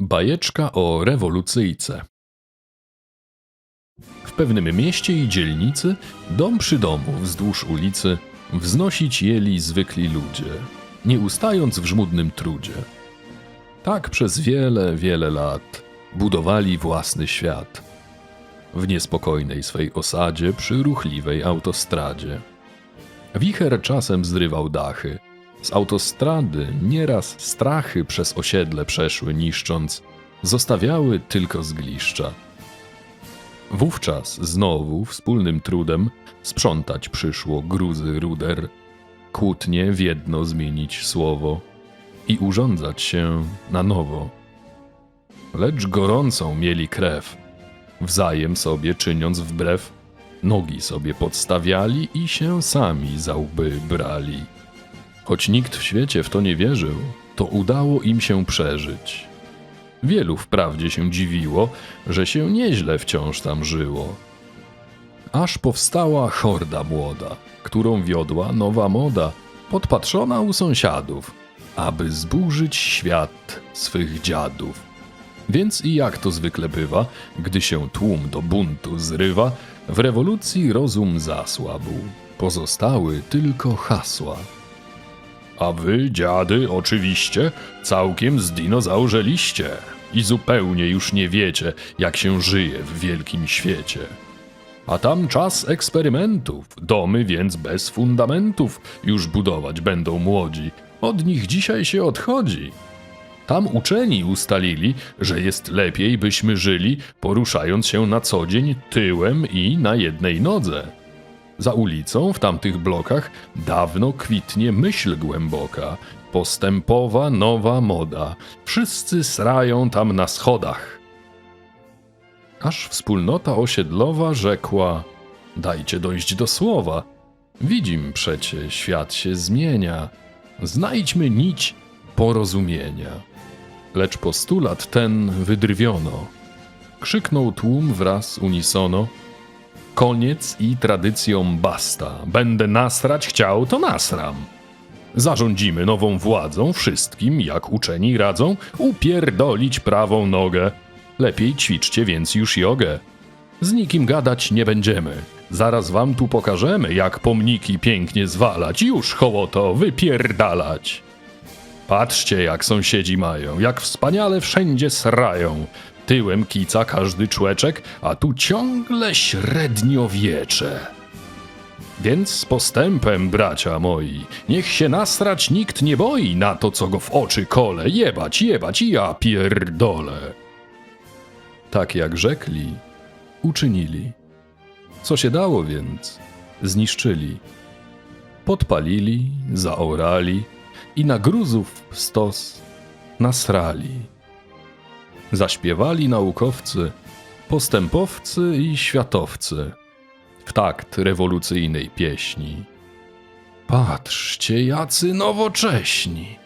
Bajeczka o rewolucyjce. W pewnym mieście i dzielnicy, dom przy domu wzdłuż ulicy, wznosić jeli zwykli ludzie, nie ustając w żmudnym trudzie. Tak przez wiele, wiele lat budowali własny świat. W niespokojnej swej osadzie przy ruchliwej autostradzie. Wicher czasem zrywał dachy. Z autostrady nieraz strachy przez osiedle przeszły niszcząc, zostawiały tylko zgliszcza. Wówczas znowu wspólnym trudem sprzątać przyszło gruzy ruder, kłótnie w jedno zmienić słowo i urządzać się na nowo. Lecz gorącą mieli krew, wzajem sobie czyniąc wbrew, nogi sobie podstawiali i się sami za łby brali. Choć nikt w świecie w to nie wierzył, to udało im się przeżyć. Wielu wprawdzie się dziwiło, że się nieźle wciąż tam żyło. Aż powstała horda młoda, którą wiodła nowa moda, podpatrzona u sąsiadów, aby zburzyć świat swych dziadów. Więc i jak to zwykle bywa, gdy się tłum do buntu zrywa, w rewolucji rozum zasłabł. Pozostały tylko hasła. A wy, dziady, oczywiście, całkiem zdinozaurzyliście i zupełnie już nie wiecie, jak się żyje w wielkim świecie. A tam czas eksperymentów, domy więc bez fundamentów już budować będą młodzi. Od nich dzisiaj się odchodzi. Tam uczeni ustalili, że jest lepiej, byśmy żyli, poruszając się na co dzień tyłem i na jednej nodze. Za ulicą, w tamtych blokach, dawno kwitnie myśl głęboka, postępowa nowa moda. Wszyscy srają tam na schodach. Aż wspólnota osiedlowa rzekła: Dajcie dojść do słowa. Widzim przecie, świat się zmienia. Znajdźmy nić porozumienia. Lecz postulat ten wydrwiono. Krzyknął tłum wraz unisono. Koniec i tradycjom basta. Będę nasrać chciał, to nasram. Zarządzimy nową władzą wszystkim, jak uczeni radzą, upierdolić prawą nogę. Lepiej ćwiczcie więc już jogę. Z nikim gadać nie będziemy. Zaraz wam tu pokażemy, jak pomniki pięknie zwalać, już hołoto wypierdalać. Patrzcie, jak sąsiedzi mają, jak wspaniale wszędzie srają. Tyłem kica każdy człeczek, a tu ciągle średniowiecze. Więc z postępem, bracia moi, niech się nasrać nikt nie boi na to, co go w oczy kole. Jebać, jebać i ja pierdolę. Tak jak rzekli, uczynili. Co się dało więc, zniszczyli. Podpalili, zaorali i na gruzów stos nasrali. Zaśpiewali naukowcy, postępowcy i światowcy w takt rewolucyjnej pieśni. Patrzcie, jacy nowocześni!